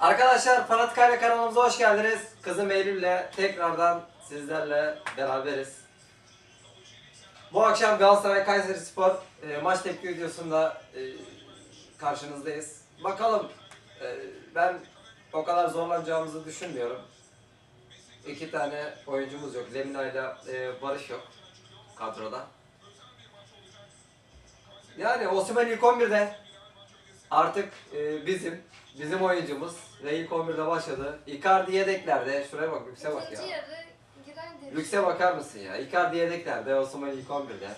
Arkadaşlar Fanatik Aile kanalımıza hoş geldiniz. Kızım Eylül'le tekrardan sizlerle beraberiz. Bu akşam Galatasaray Kayseri Spor e, maç tepki videosunda e, karşınızdayız. Bakalım e, ben o kadar zorlanacağımızı düşünmüyorum. İki tane oyuncumuz yok. Lemina ile e, Barış yok kadroda. Yani Osimhen ilk 11'de artık e, bizim bizim oyuncumuz ve ilk 11'de başladı. Icardi yedeklerde. Şuraya bak lükse bak ya. İkinci yarı. Lükse bakar mısın ya? Icardi yedeklerde. Osimhen ilk 11'de.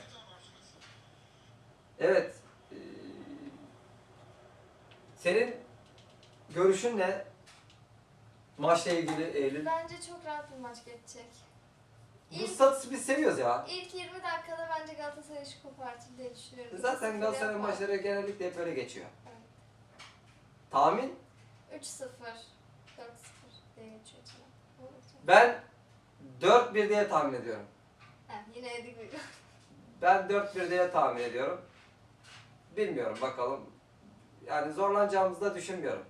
Evet. e, senin görüşün ne? Maçla ilgili Eylül. Bence çok rahat bir maç geçecek. Bu İlk, statüsü biz seviyoruz ya. ilk 20 dakikada bence Galatasaray işi kopartır diye düşünüyorum. Zaten 2-0 Galatasaray maçları genellikle hep böyle geçiyor. Tahmin? 3-0, 4-0 diye geçiyor içine. Ben 4-1 diye tahmin ediyorum. Heh, yine yedik bir Ben 4-1 diye tahmin ediyorum. Bilmiyorum bakalım. Yani zorlanacağımızı da düşünmüyorum.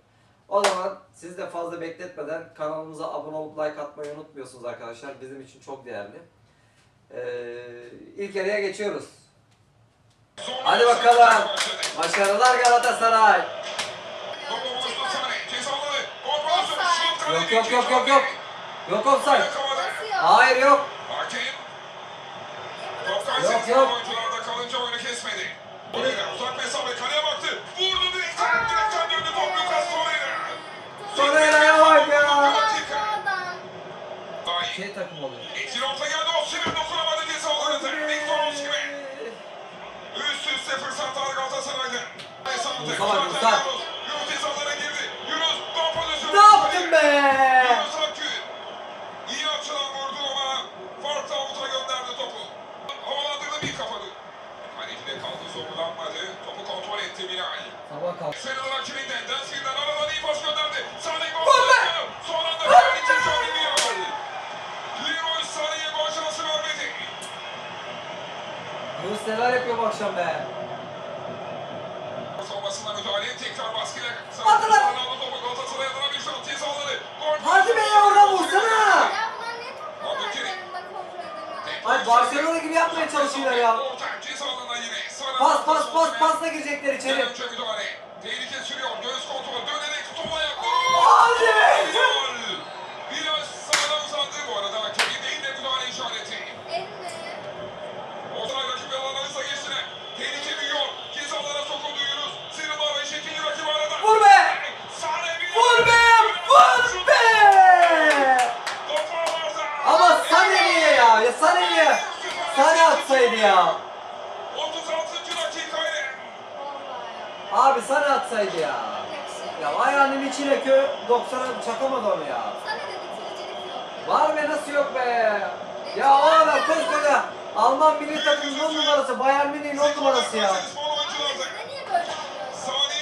O zaman siz de fazla bekletmeden kanalımıza abone olup like atmayı unutmuyorsunuz arkadaşlar. Bizim için çok değerli. Ee, ilk yarıya geçiyoruz. Hadi bakalım. Başarılar Galatasaray. Yok yok yok yok yok. Yok offside. Hayır yok. Yok yok. Oyuncularda kalınca oyunu kesmedi. Torreira uzak mesafe Yunus neler yapıyor bu akşam be? Savunmasına müdahale tekrar baskıyla. Hadi lan! Ronaldo topu Galatasaray adına bir cezaları. Gol. Hadi be ya oradan vursana. Ay Barcelona gibi yapmaya çalışıyorlar ya. Pas pas pas pasla girecekler içeri. Ya. 36. dakikayla. Vallahi ya. Abi Sane atsaydı ya. Ya ayağının içine kö 90'a çakamadı onu ya. Sana da bitiricilik yok. Var be nasıl yok be? Ya o adam koskoca Alman milli takımının on numarası, Bayern Münih'in on numarası ya.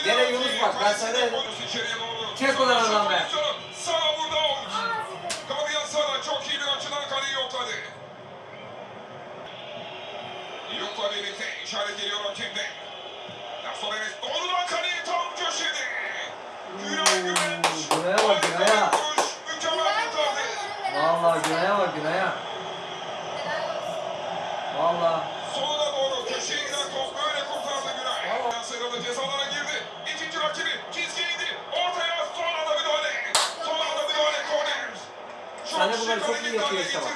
Gene Yunus bak, ben sana. Çek ulan adam be. Birlikte işaret geliyor hakemde. Nasıl Enes doğrudan kaleyi tam köşede. Günay Güvenç. Günay'a bak, Günay'a. Mükemmel kurtardı. Vallahi Günay'a bak Günay'a. Vallahi. Soluna doğru köşeye giden top böyle kurtardı Günay. Bravo. Sıralı cezalara girdi. İkinci rakibi çizgiye indi. Ortaya son anda müdahale. Son anda müdahale korner. Sane şık bunları çok iyi yapıyor işte bak.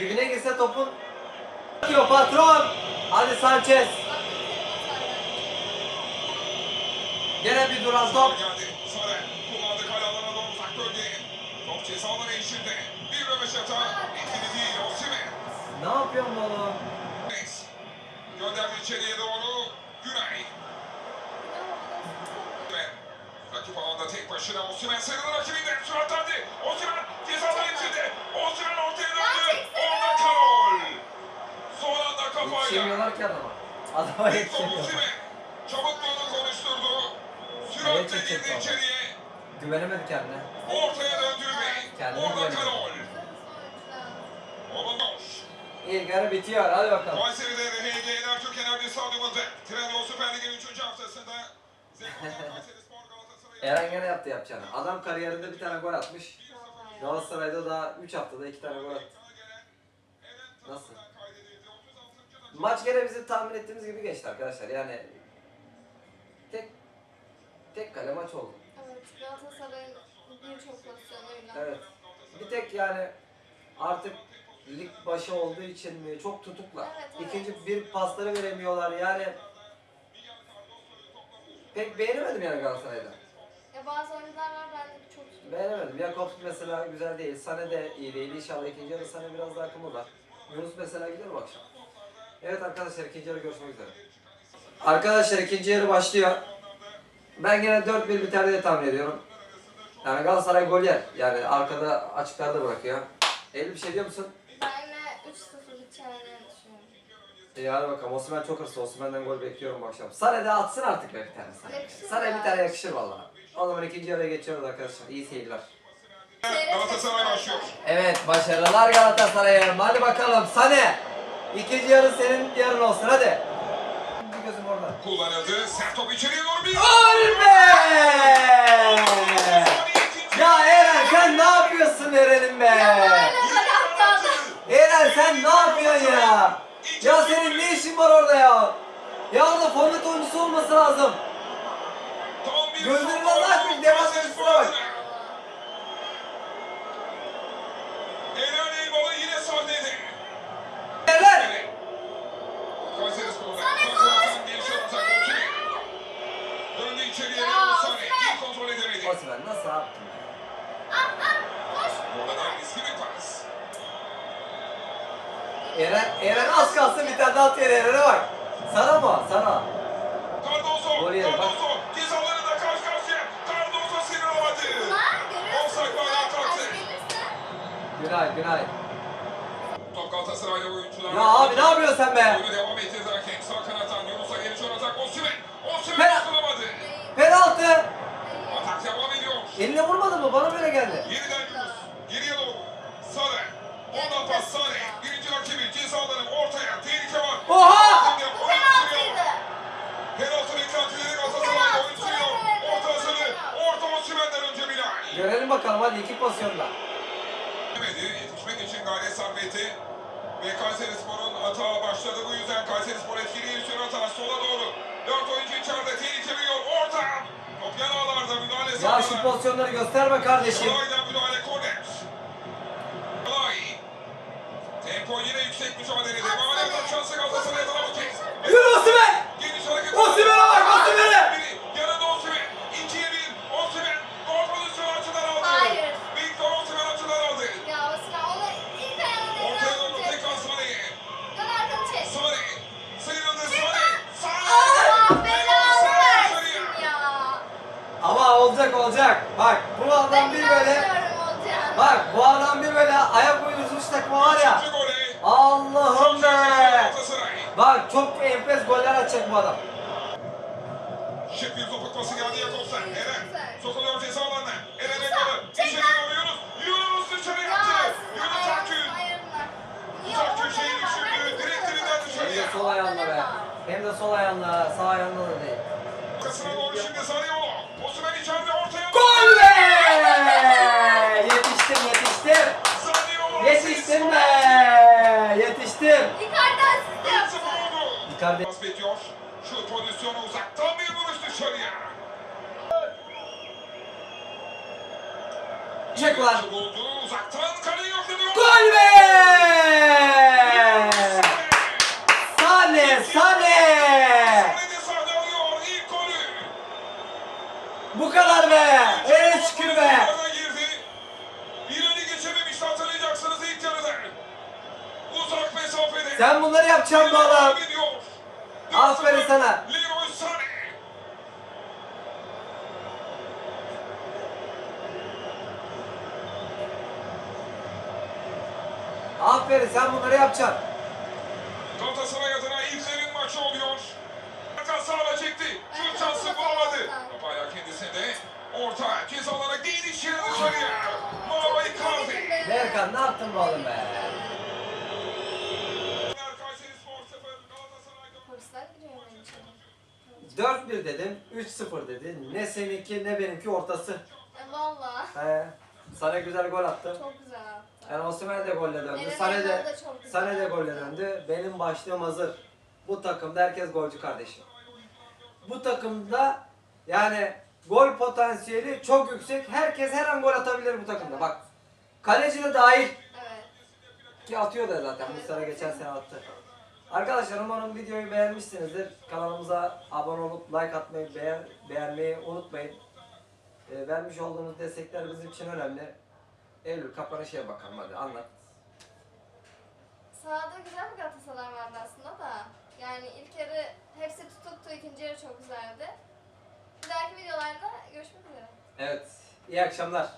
Dibine girse topun. Atıyor patron. Hadi Sanchez. Gene bir duran top. Ne yapıyorsun? Neyse. Gönderdi içeriye doğru. Günay. Rakip alanda tek başına Osimhen sarılı rakibinden süratlendi. Osimhen Yetişemiyorlar ki adama. Adama yetişemiyorlar. Çabukluğunu konuşturdu. Süratle girdi içeriye. Güvenemedi kendine. Ortaya döndü ve Kendine orada. Karol. Obandoş. İlk yarı bitiyor. Hadi bakalım. Kayseri'de RHG Enerjik Enerji Stadyumunda Trendyol Süper Lig'in 3. haftasında Eren gene yaptı yapacağını. Adam kariyerinde bir tane gol atmış. Galatasaray'da daha 3 haftada 2 tane gol attı. Nasıl? Maç gene bizim tahmin ettiğimiz gibi geçti arkadaşlar. Yani tek tek kale maç oldu. Evet Galatasaray'ın birçok pozisyonuyla. Evet. Bir tek yani artık lig başı olduğu için mi çok tutuklar. Evet, evet. İkinci bir pasları veremiyorlar yani. Pek beğenemedim yani Galatasaray'da. Ya bazı oyuncular var ben de çok tutuyorum. Beğenemedim. Jakobs mesela güzel değil. Sane de iyi değil. İnşallah ikinci yarı Sane biraz daha akıllı var. Yunus mesela gider bu akşam. Evet arkadaşlar ikinci yarı görüşmek üzere. Arkadaşlar ikinci yarı başlıyor. Ben gene 4-1 biter diye tahmin ediyorum. Yani Galatasaray gol yer. Yani arkada açıklarda bırakıyor. Eylül bir şey diyor musun? Ben de 3-0 biteceğini düşünüyorum. İyi hadi bakalım. Osman çok hırslı. Osman'dan gol bekliyorum bu akşam. Sane de atsın artık be bir tane Sane. Yakışır ya. bir tane yakışır vallahi. O zaman ikinci yarıya geçiyoruz arkadaşlar. İyi seyirler. Galatasaray başlıyor. Evet başarılar Galatasaray'a. Hadi bakalım Sane. İkinci yarı senin yarın olsun hadi. Bir gözüm orada. Kullanıldı. Sert top içeriye doğru bir... Gol be! Ya Eren sen ne yapıyorsun Eren'im be? Eren sen ne yapıyorsun ya? Ya senin ne işin var orada ya? Ya orada forvet oyuncusu olması lazım. Gözlerini oldu. açmış, devam bak. Eren Eyval'ı yine sahnede. Eren! Kayseri Spor'da. Sane Kontradan gelişiyor atak. Okey. Döndü içeriye. Ya, Leon Sane. Osman. İlk edemedi. Osman nasıl yaptın? Ah ah koş. Oradan riskli bir pas. Eren, Eren az kalsın bir tane daha atıyor Eren'e bak. Sana mı? Sana. Cardozo. Gol yedi, bak. Cardozo. Cezalarında karşı karşıya. Cardozo görüyor musun? Offside Taş kalktı. Günay, Günay. Top Galatasaray'da oyuncular. Ya abi ne yapıyorsun sen be? Oyunu devam ettirdi hakem. Sağ kanattan Yunus'a gelişiyor atak. Osimhen. Osimhen Penaltı. Devam ediyor. Eline vurmadı mı? Bana böyle geldi. Yeniden Yunus. Geriye doğru. Sare. Ondan pas Sare. Birinci rakibi cezaların ortaya. Tehlike var. Oha! Sürüyor. Penaltıydı. Penaltı beklentileri Galatasaray oyun sürüyor. Orta hazırlı. Orta Osimhen'den önce Bilal. Görelim bakalım hadi iki pozisyonda. Yetişmek için gayret sarf etti. Ve Kayseri Spor'un hata başladı. Bu yüzden Kayseri Spor etkili gelişiyor hata. Sola doğru. Dört oyuncu içeride. Tehlike veriyor. Orta. Ya şu pozisyonları gösterme kardeşim. Kalay'dan müdahale korner. Kalay. Tempo yine yüksek mücadele. Devam eden şansı Galatasaray'a da bu bu adam. Şık bir topuk pası geldi Jakobsen. Eren. Sokuluyor ceza alanına. Eren Çek Ekalı. lan, çek İçeri doğru Yunus. Yunus dışarı sizin Yunus Akgün. Uzak var? düşürdü. Direkt dilinden dışarıya. Hem de sol ayağında be. Hem de sol ayağında, sağ ayağında da değil. Arkasına doğru şimdi Zaniolo. Osman içeride ortaya. Gol Yokladı. Gol be! Sane, Sane! Bu kadar be! Evet şükür be! Sen bunları yapacaksın bu adam. Aferin 4-0. sana. Aferin sen bunları yapacaksın. Galatasaray adına ilklerin maçı oluyor. Hakan sağla çekti. Şut şansı bulamadı. Top hala kendisinde. Orta cezalara geniş yere dışarıya. Mavi Icardi. Berkan ne yaptın bu oğlum be? Kayseri Spor 0, Galatasaray Polisler gidiyor benim için. 4-1 2-1 dedin, 3-0 dedin. Ne seninki ne benimki ortası. E, Valla. He. Sana güzel gol attı. Çok güzel. Yani Osimhen de golle döndü. Eren Sane de, da çok güzel Sane de attı. golle döndü. Benim başlığım hazır. Bu takımda herkes golcü kardeşim. Bu takımda yani gol potansiyeli çok yüksek. Herkes her an gol atabilir bu takımda. Bak kaleci de dahil. Evet. Ki atıyor da zaten. Bu sene geçen sene attı. Arkadaşlar umarım videoyu beğenmişsinizdir. Kanalımıza abone olup like atmayı, beğen, beğenmeyi unutmayın. Ee, vermiş olduğunuz destekler bizim için önemli. Eylül kapanışa bakalım hadi anlat. Sahada güzel bir Galatasaray vardı aslında da. Yani ilk yarı hepsi tutuktu, ikinci yarı çok güzeldi. Bir dahaki videolarda görüşmek üzere. Evet, iyi akşamlar.